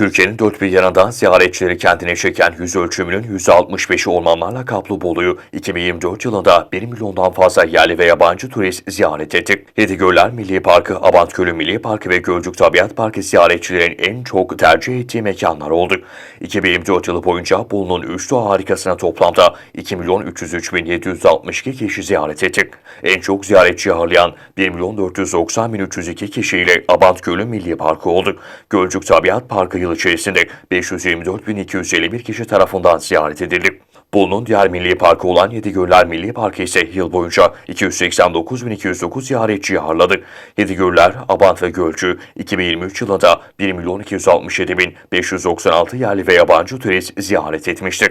Türkiye'nin dört bir yanından ziyaretçileri kendine çeken yüz ölçümünün %65'i ormanlarla kaplı Bolu'yu 2024 yılında 1 milyondan fazla yerli ve yabancı turist ziyaret etti. Yedigöller Milli Parkı, Abantgölü Milli Parkı ve Gölcük Tabiat Parkı ziyaretçilerin en çok tercih ettiği mekanlar oldu. 2024 yılı boyunca Bolu'nun 3 doğa harikasına toplamda 2 milyon 303 bin 762 kişi ziyaret etti. En çok ziyaretçi ağırlayan 1 milyon 490 bin 302 kişiyle Abantgölü Milli Parkı oldu. Gölcük Tabiat Parkı yıl içerisinde 524.251 kişi tarafından ziyaret edildi. Bolu'nun diğer milli parkı olan Yedigöller Milli Parkı ise yıl boyunca 289.209 ziyaretçi ağırladı. Yedigöller, Abant ve Gölcü 2023 yılında 1 milyon 267.596 yerli ve yabancı turist ziyaret etmiştir.